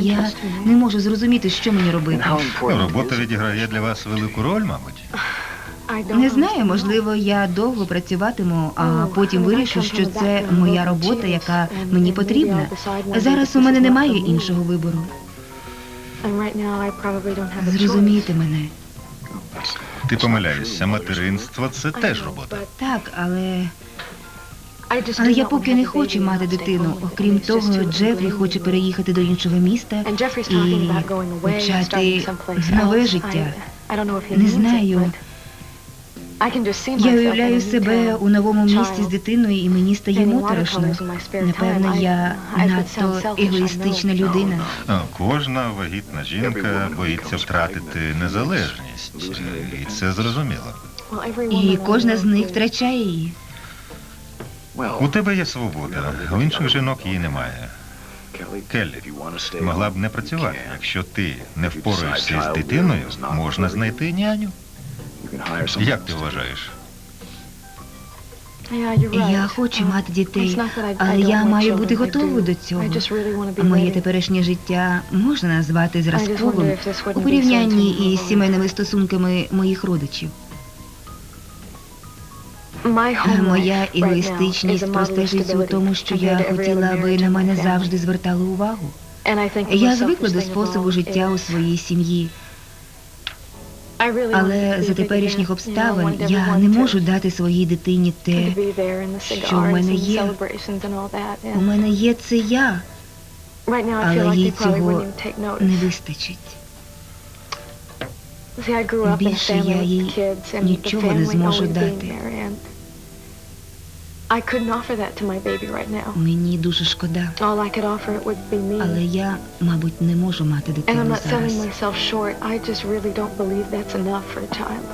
Я не можу зрозуміти, що мені робити. Робота відіграє для вас велику роль, мабуть. Не знаю, можливо, я довго працюватиму, а потім вирішу, що це моя робота, яка мені потрібна. Зараз у мене немає іншого вибору. Зрозумійте мене. Ти помиляєшся, материнство це теж робота. Так, але але я поки want не хочу мати дитину. Окрім того, Джефрі хоче переїхати до іншого міста і почати нове життя. I, I don't know if he Не знаю. Я уявляю себе у новому місті з дитиною, і мені стає моторошно. Напевно, I- я надто егоїстична людина. Кожна вагітна жінка боїться втратити незалежність. І це зрозуміло. І кожна з них втрачає її. У тебе є свобода, у інших жінок її немає. Келлі, могла б не працювати. Якщо ти не впораєшся з дитиною, можна знайти няню. Як ти вважаєш? Я хочу мати дітей, але я маю бути готовою до цього. Моє теперішнє життя можна назвати зразковим у порівнянні із сімейними стосунками моїх родичів. Моя егоїстичність простежиться у тому, що я хотіла, аби на мене завжди звертали увагу. Я звикла до способу життя у своїй сім'ї, але за теперішніх обставин я не можу дати своїй дитині те, що в cigars мене є. у мене є це я, але їй цього не вистачить. Більше я їй нічого не зможу дати. I couldn't offer that to my baby right now. Мені дуже шкода, All I could offer it would be me. але я, мабуть, не можу мати And I'm дитину not selling зараз. myself short. I just really don't believe that's enough for a child.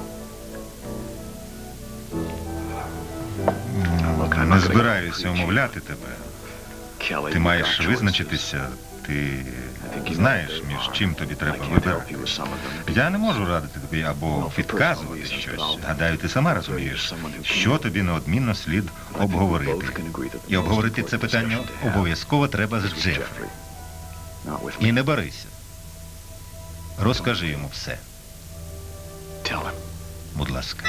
Не збираюся умовляти тебе. Ти маєш визначитися. Ти знаєш, між чим тобі треба вибирати. Я не можу радити тобі або підказувати щось. Гадаю, ти сама розумієш, що тобі неодмінно слід обговорити. І обговорити це питання обов'язково треба з Джефрі. І не барися. Розкажи йому все, будь ласка.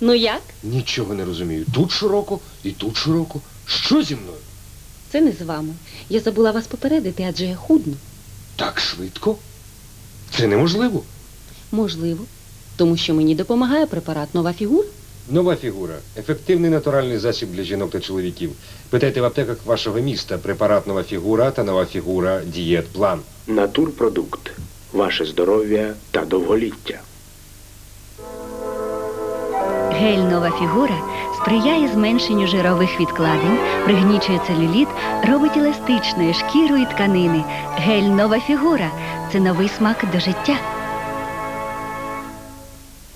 Ну як? Нічого не розумію. Тут широко і тут широко. Що зі мною? Це не з вами. Я забула вас попередити, адже я худну. Так швидко? Це неможливо. Можливо. Тому що мені допомагає препарат нова фігура. Нова фігура. Ефективний натуральний засіб для жінок та чоловіків. Питайте в аптеках вашого міста препарат нова фігура та нова фігура дієт план. Натурпродукт. Ваше здоров'я та довголіття. Гель нова фігура сприяє зменшенню жирових відкладень, пригнічує целюліт, робить еластичною шкіру і тканини. Гель нова фігура це новий смак до життя.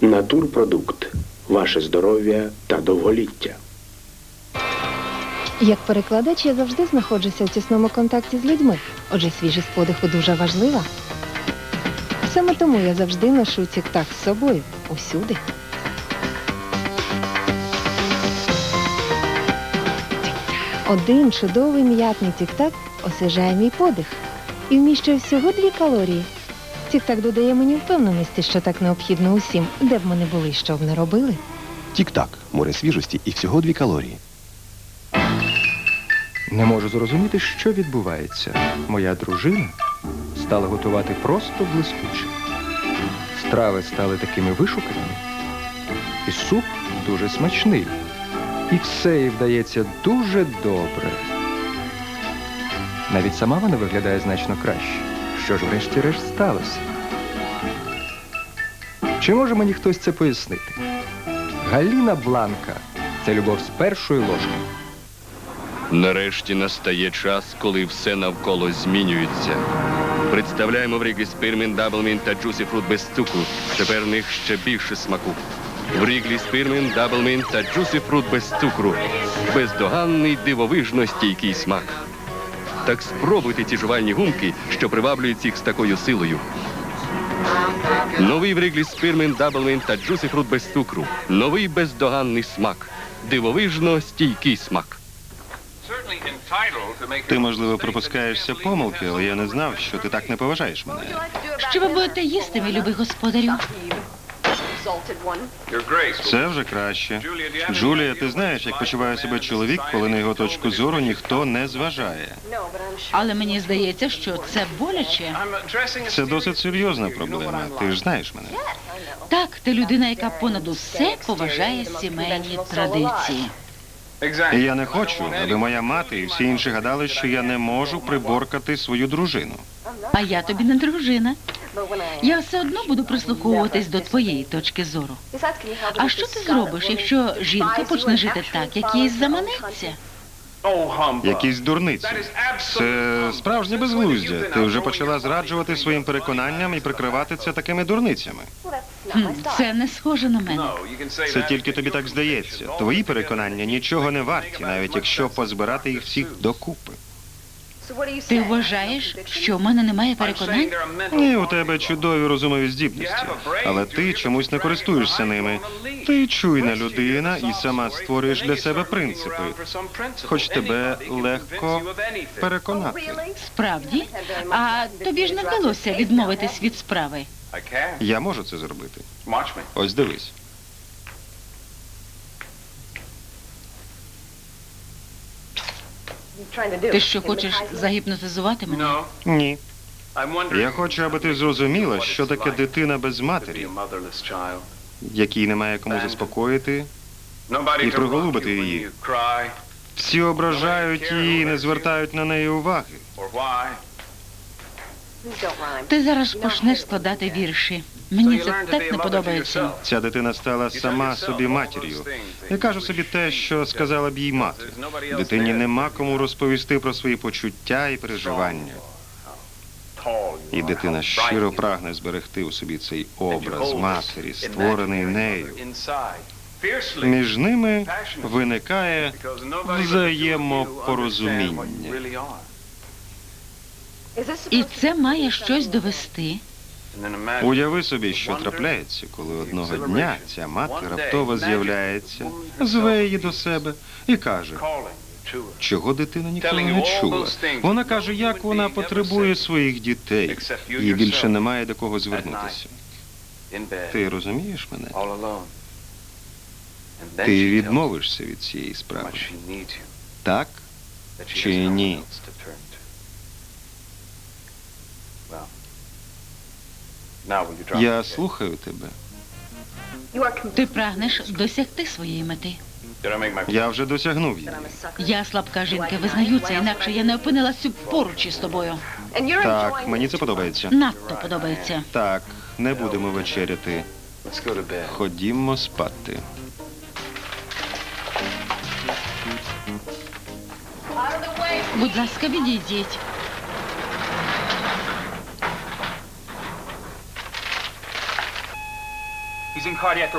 Натурпродукт. Ваше здоров'я та довголіття. Як перекладач я завжди знаходжуся в тісному контакті з людьми, отже, свіжість подиху дуже важлива. Саме тому я завжди ношу тік-так з собою усюди. Один чудовий м'ятний тік-так освіжає мій подих і вміщує всього дві калорії. Тік-так додає мені впевненості, що так необхідно усім, де б ми не були, що б не робили. Тік-так, море свіжості і всього дві калорії. Не можу зрозуміти, що відбувається. Моя дружина стала готувати просто блискуче. Страви стали такими вишуканими. І суп дуже смачний. І все їй вдається дуже добре. Навіть сама вона виглядає значно краще. Що ж врешті-решт сталося? Чи може мені хтось це пояснити? Галіна Бланка це любов з першої ложки. Нарешті настає час, коли все навколо змінюється. Представляємо в Ріглі Спірмін, Даблмін та Джусі Фрут без цукру. Тепер в них ще більше смаку. В Ріглі Спірмін, Даблмін та Джусі Фрут без цукру. Бездоганний дивовижно стійкий смак. Так спробуйте ці жувальні гумки, що приваблюють їх з такою силою. Новий в Ріглі Спірмін, Даблмін та Джусі Фрут без цукру. Новий бездоганний смак. дивовижно стійкий смак. Ти, можливо, пропускаєшся помилки, але я не знав, що ти так не поважаєш мене. Що ви будете їсти, мій любий господарю? Це вже краще. Джулія, ти знаєш, як почуває себе чоловік, коли на його точку зору ніхто не зважає. Але мені здається, що це боляче. Це досить серйозна проблема. Ти ж знаєш мене. Так, ти людина, яка понад усе поважає сімейні традиції. І я не хочу, аби моя мати і всі інші гадали, що я не можу приборкати свою дружину. А я тобі не дружина. Я все одно буду прислуховуватись до твоєї точки зору. А що ти зробиш, якщо жінка почне жити так, як їй заманеться? Якісь дурниці. Це справжнє безглуздя. Ти вже почала зраджувати своїм переконанням і прикривати це такими дурницями. Хм, Це не схоже на мене. Це тільки тобі так здається. Твої переконання нічого не варті, навіть якщо позбирати їх всіх докупи. Ти вважаєш, що в мене немає переконань? Ні, у тебе чудові розумові здібності, але ти чомусь не користуєшся ними. Ти чуйна людина і сама створюєш для себе принципи, хоч тебе легко переконати. Справді? А тобі ж не вдалося відмовитись від справи. Я можу це зробити. Ось дивись. Ти що хочеш загіпнотизувати мене? Ні. Я хочу, аби ти зрозуміла, що таке дитина без матері, якій немає кому заспокоїти і приголубити її. Всі ображають її і не звертають на неї уваги. Ти зараз почнеш складати вірші. Мені це так не подобається. Ця дитина стала сама собі матір'ю. Я кажу собі те, що сказала б їй мати. Дитині нема кому розповісти про свої почуття і переживання. І дитина щиро прагне зберегти у собі цей образ матері, створений нею. Між ними виникає взаємопорозуміння. І це має щось довести. Уяви собі, що трапляється, коли одного дня ця мати раптово з'являється, зве її до себе і каже, чого дитина ніколи не чула. Вона каже, як вона потребує своїх дітей, і більше немає до кого звернутися. Ти розумієш мене? Ти відмовишся від цієї справи. Так чи ні? Я слухаю тебе. Ти прагнеш досягти своєї мети. Я вже досягнув її. Я слабка жінка, визнаю це, інакше я не опинилася поруч із тобою. Так, мені це подобається. Надто подобається. Так, не будемо вечеряти. Ходімо спати. Будь ласка, відійдіть.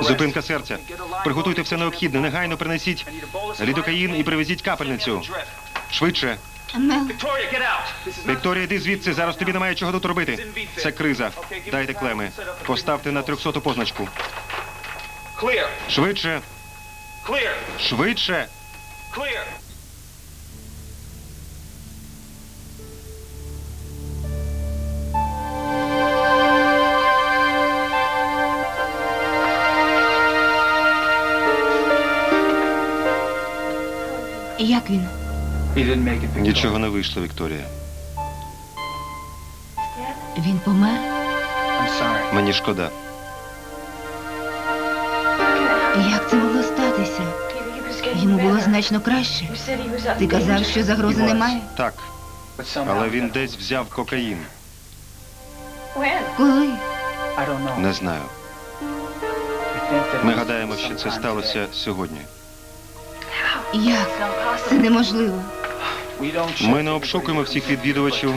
Зупинка серця. Приготуйте все необхідне. Негайно принесіть лідокаїн і привезіть капельницю. Швидше. Вікторія, йди звідси. Зараз тобі немає чого тут робити. Це криза. Дайте клеми. Поставте на трьохсоту позначку. Швидше. Швидше. Як він? Нічого не вийшло, Вікторія. Він помер? Мені шкода. Як це могло статися? Йому було значно краще. Ти казав, що загрози немає? Так. Але він десь взяв кокаїн. Коли? Не знаю. Ми гадаємо, що це сталося сьогодні. Як? Це неможливо. Ми не обшукуємо всіх відвідувачів,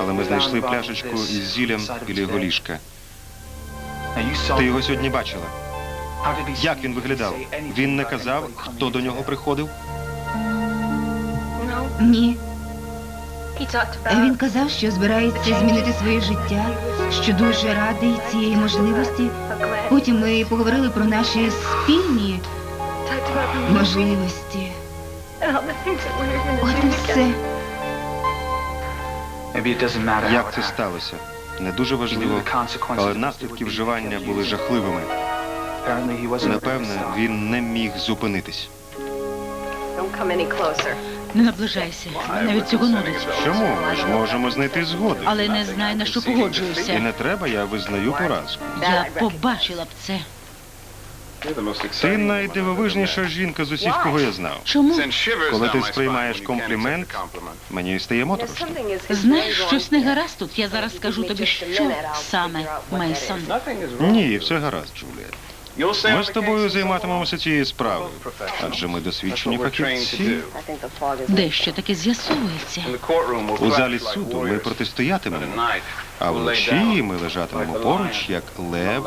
але ми знайшли пляшечку із зіллям біля його ліжка. Ти його сьогодні бачила. Як він виглядав? Він не казав, хто до нього приходив? Ні. Він казав, що збирається змінити своє життя, що дуже радий цієї можливості. Потім ми поговорили про наші спільні можливості. От і все. Як це сталося? Не дуже важливо, але наслідки вживання були жахливими. Напевне, він не міг зупинитись. Не наближайся. Навіть цього нудить. Чому? Ми ж можемо знайти згоди. Але не знаю, на що І не треба, я визнаю поразку. Я побачила б це. Ти найдивовижніша жінка з усіх, кого я знав. Чому? Коли ти сприймаєш комплімент, мені стає моторошно. Знаєш, щось не гаразд тут. Я зараз скажу тобі, що саме, Мейсон. Ні, все гаразд, Джулія. Ми з тобою займатимемося цією справою, адже ми досвідчені фахівці. Дещо таке з'ясовується. У залі суду ми протистоятимемо, а вночі ми лежатимемо поруч, як лев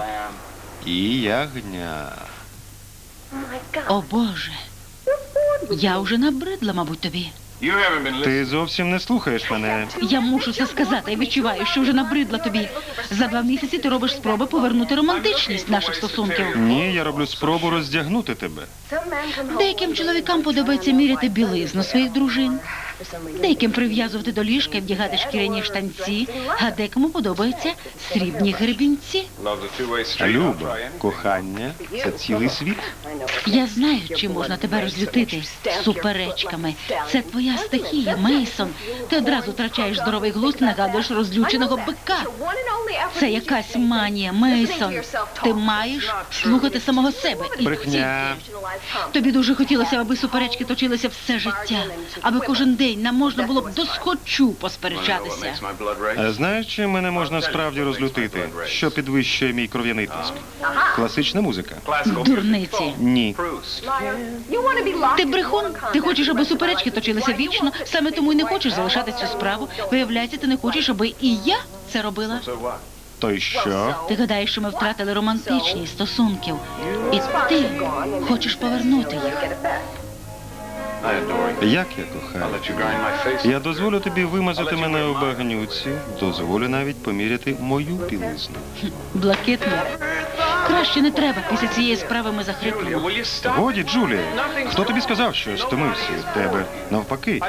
і ягня. О Боже. Я вже набридла, мабуть, тобі. Ти зовсім не слухаєш мене. Я мушу це сказати. Я відчуваю, що вже набридла тобі. За два місяці ти робиш спроби повернути романтичність наших стосунків. Ні, я роблю спробу роздягнути тебе. Деяким чоловікам подобається міряти білизну своїх дружин. Деяким прив'язувати до ліжка і вдягати шкіряні штанці, а декому подобаються срібні гребінці. Люба, кохання це цілий світ. Я знаю, чи можна тебе розлютити суперечками. Це твоя стихія, Мейсон. Ти одразу втрачаєш здоровий глузд, нагадуєш розлюченого бика. Це якась манія, Мейсон. Ти маєш слухати самого себе. І Брехня. Тобі дуже хотілося, аби суперечки точилися все життя, аби кожен день нам можна було б досхочу посперечатися. А знаєш, чим мене можна справді розлютити? Що підвищує мій кров'яний тиск? Класична музика. Дурниці. Ні. Ти брехун, ти хочеш, аби суперечки точилися вічно, саме тому й не хочеш залишати цю справу. Виявляється, ти не хочеш, аби і я це робила. То й що? Ти гадаєш, що ми втратили романтичність стосунків, і ти хочеш повернути їх. Як я кохаю? Я дозволю тобі вимазати мене у багнюці, дозволю навіть поміряти мою білизну. Блакитно. Краще не треба. Після цієї справи ми захриплемо. Годі, Джулія, хто тобі сказав, що стомився від тебе? Навпаки.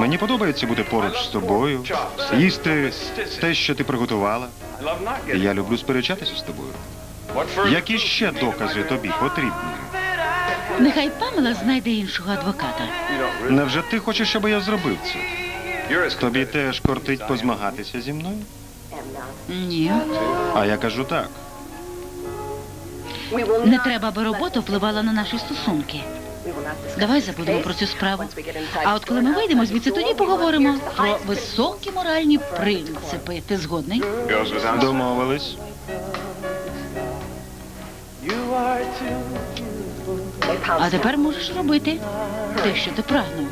Мені подобається бути поруч з тобою, їсти те, що ти приготувала. Я люблю сперечатися з тобою. Які ще докази тобі потрібні? Нехай Памела знайде іншого адвоката. Невже ти хочеш, щоб я зробив це? Тобі теж кортить позмагатися зі мною? Ні. А я кажу так. Не треба, аби робота впливала на наші стосунки. Давай забудемо про цю справу. А от коли ми вийдемо звідси, тоді поговоримо про високі моральні принципи. Ти згодний? Домовились. А тепер можеш робити те, що ти прагнув.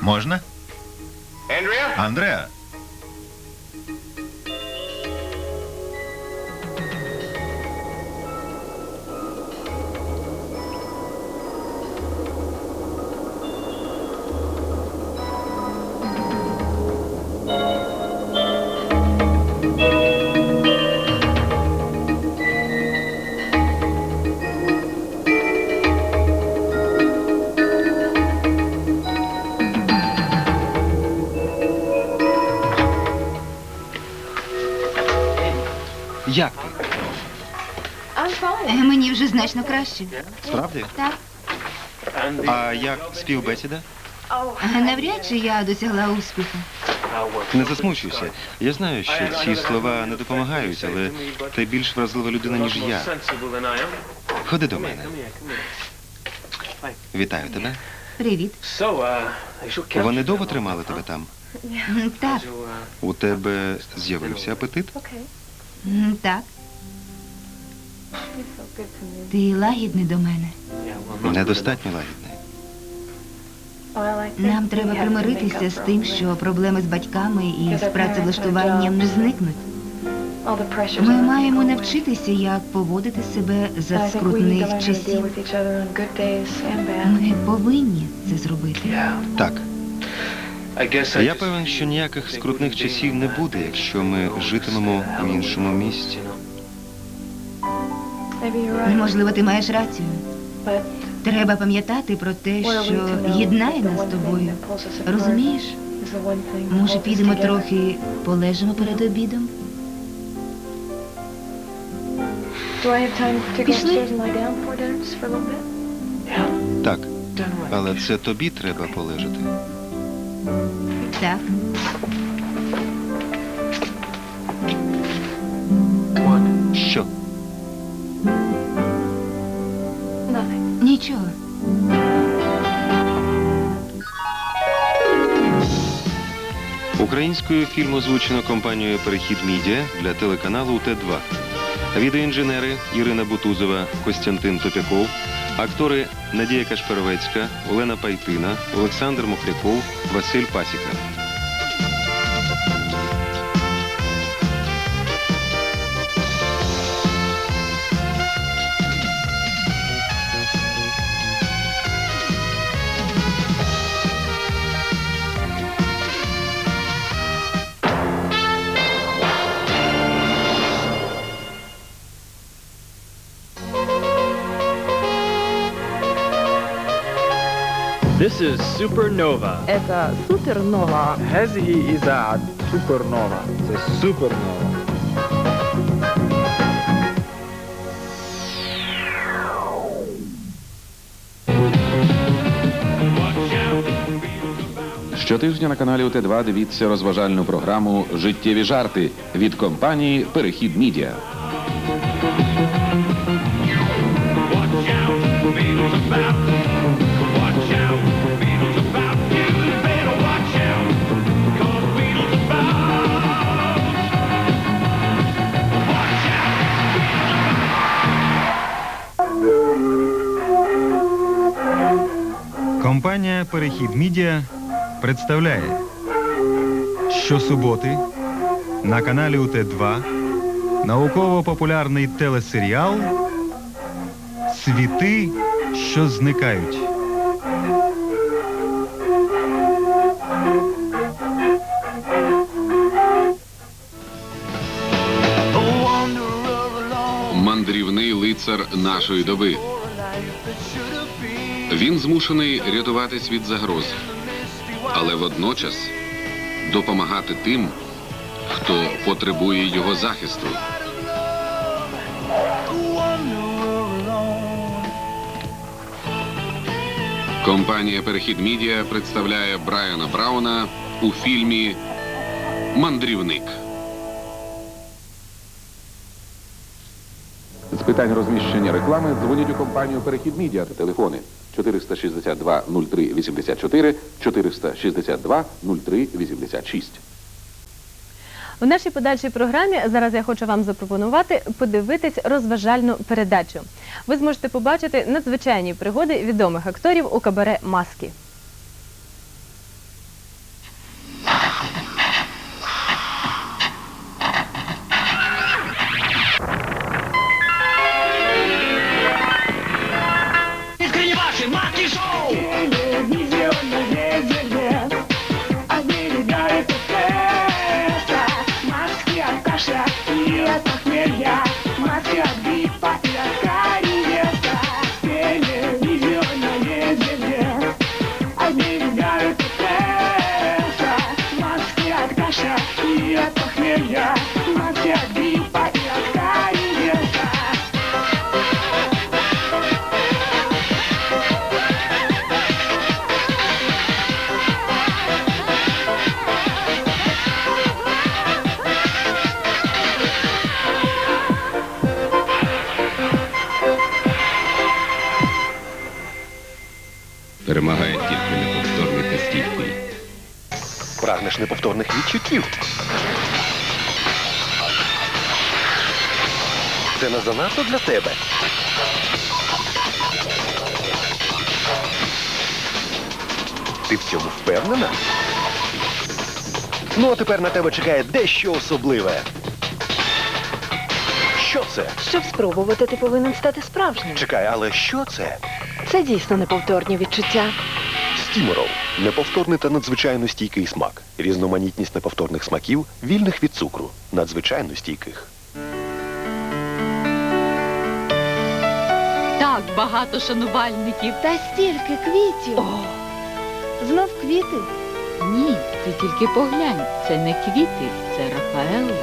Можна? Андреа? Як ти? Е, Мені вже значно краще. Справді? Так. А як співбесіда? Е, Навряд чи я досягла успіху. Не засмучуйся. Я знаю, що ці слова не допомагають, але ти більш вразлива людина, ніж я. Ходи до мене. Вітаю тебе. Привіт. Вони довго тримали тебе там? Так, У тебе з'явився апетит? М, так. Ти лагідний до мене. Недостатньо лагідний. Нам треба примиритися з тим, що проблеми з батьками і з працевлаштуванням не зникнуть. Ми маємо навчитися, як поводити себе за скрутних часів. Ми повинні це зробити. Так. Я певен, що ніяких скрутних часів не буде, якщо ми житимемо в іншому місті. Можливо, ти маєш рацію. Треба пам'ятати про те, що єднає нас з тобою. Розумієш? Може, підемо трохи полежимо перед обідом? Пішли. Так. Але це тобі треба полежати. Так. Що? Nothing. Нічого. Українською фільм озвучено компанією Перехід Мідіа для телеканалу Т2. Відеоінженери Ірина Бутузова, Костянтин Топяков, актори Надія Кашперовецька, Олена Пайтина, Олександр Мохряков, Василь Пасіка. is Supernova. Это супернова. هذه إذاعة سوبرنوفا. Це супернова. Щотижня на каналі УТ2 дивіться розважальну програму Життєві жарти від компанії Перехід Мідіа. Компанія Перехід Мідіа представляє щосуботи на каналі УТ2 науково-популярний телесеріал Світи, що зникають. Мандрівний лицар нашої доби. Він змушений рятувати світ загроз, але водночас допомагати тим, хто потребує його захисту. Компанія Перехід Мідіа представляє Брайана Брауна у фільмі Мандрівник. З питань розміщення реклами дзвоніть у компанію Перехід Мідіа та телефони 462 03 84 462 03 86. У нашій подальшій програмі зараз я хочу вам запропонувати подивитись розважальну передачу. Ви зможете побачити надзвичайні пригоди відомих акторів у кабаре Маски. Гриппа и от Перемагає тільки неповторний та стійкий. Прагнеш неповторних відчуттів. Це не занадто для тебе. Ти в цьому впевнена? Ну, а тепер на тебе чекає дещо особливе. Що це? Щоб спробувати, ти повинен стати справжнім. Чекай, але що це? Це дійсно неповторні відчуття. Стімерол. Неповторний та надзвичайно стійкий смак. Різноманітність неповторних смаків, вільних від цукру. Надзвичайно стійких. Так багато шанувальників. Та стільки квітів. Знов квіти. Ні, ти тільки поглянь. Це не квіти, це Рафаелло.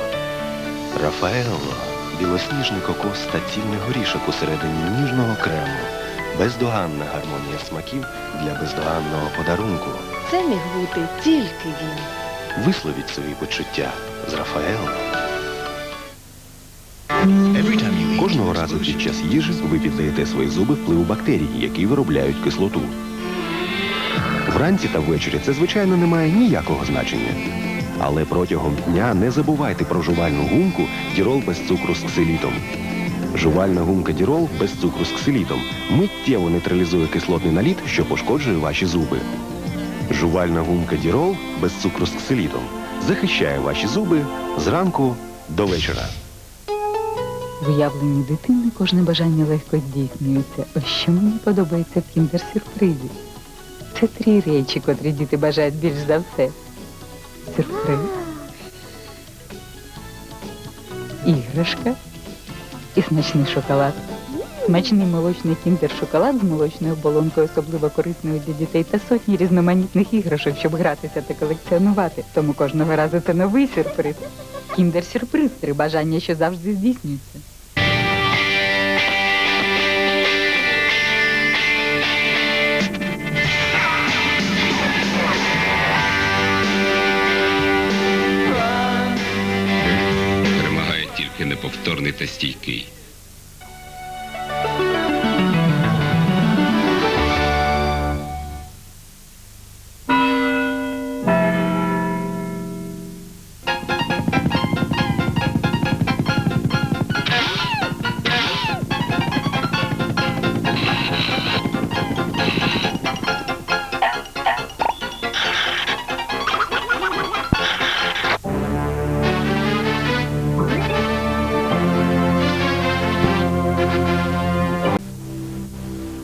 Рафаелло. Білосніжний кокос та цільний горішок усередині ніжного крему. Бездоганна гармонія смаків для бездоганного подарунку. Це міг бути тільки він. Висловіть свої почуття з Рафаелло. Кожного разу під час їжі ви піддаєте свої зуби впливу бактерій, які виробляють кислоту. Вранці та ввечері це, звичайно, не має ніякого значення. Але протягом дня не забувайте про жувальну гумку дірол без цукру з ксилітом. Жувальна гумка дірол без цукру з ксилітом миттєво нейтралізує кислотний наліт, що пошкоджує ваші зуби. Жувальна гумка дірол без цукру з ксилітом захищає ваші зуби зранку до вечора. В уявленні дитини кожне бажання легко здійснюється. Ось що мені подобається в кіндер-сюрпризі. Це три речі, котрі діти бажають більш за все. Сюрприз, іграшка і смачний шоколад. Смачний молочний кіндер-шоколад з молочною оболонкою, особливо корисною для дітей, та сотні різноманітних іграшок, щоб гратися та колекціонувати. Тому кожного разу це новий сюрприз. Кіндер-сюрприз три бажання, що завжди здійснюються. Неповторний та стійкий.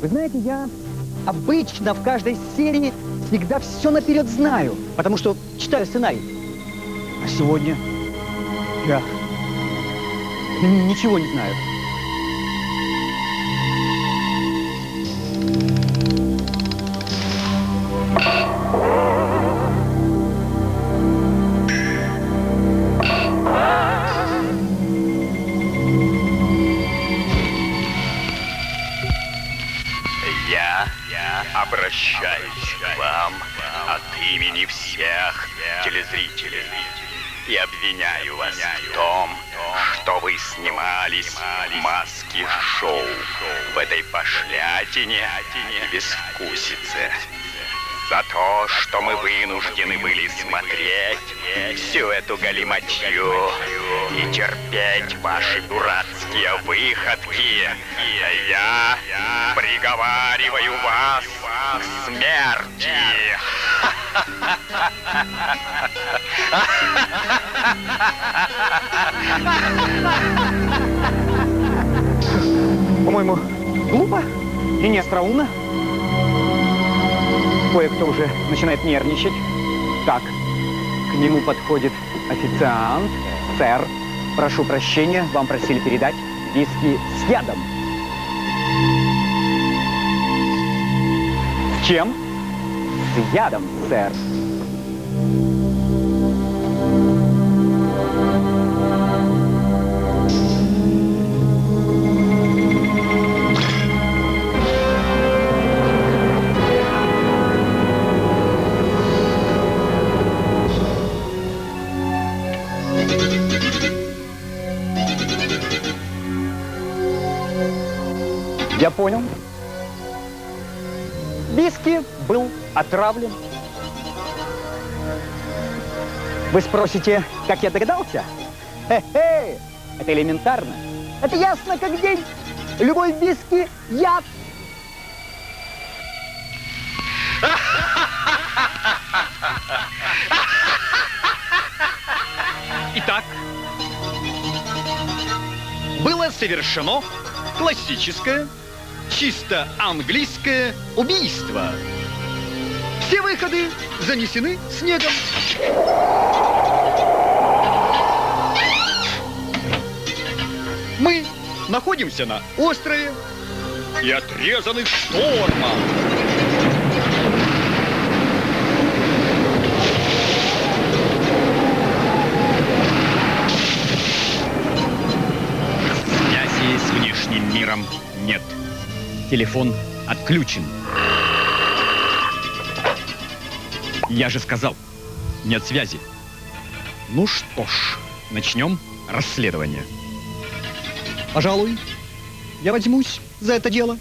Вы знаете, я обычно в каждой серии всегда все наперед знаю, потому что читаю сценарий. А сегодня я ничего не знаю. Обращаюсь к вам от имени всех телезрителей и обвиняю вас в том, что вы снимались в маске шоу в этой пошлятине и безвкусице. За то, что мы вынуждены были смотреть всю эту галиматью и терпеть ваши дурацкие выходки, я приговариваю вас к смерти. По-моему, глупо и не. Кое-кто уже начинает нервничать. Так, к нему подходит официант. Сэр, прошу прощения, вам просили передать виски с ядом. С чем? С ядом, сэр. Отравлен. Вы спросите, как я догадался? Хе-хе, это элементарно. Это ясно как день. Любой виски – яд. Итак, было совершено классическое, чисто английское убийство. Все выходы занесены снегом. Мы находимся на острове и отрезаны штормом. Связи с внешним миром нет. Телефон отключен. Я же сказал, нет связи. Ну что ж, начнем расследование. Пожалуй, я возьмусь за это дело.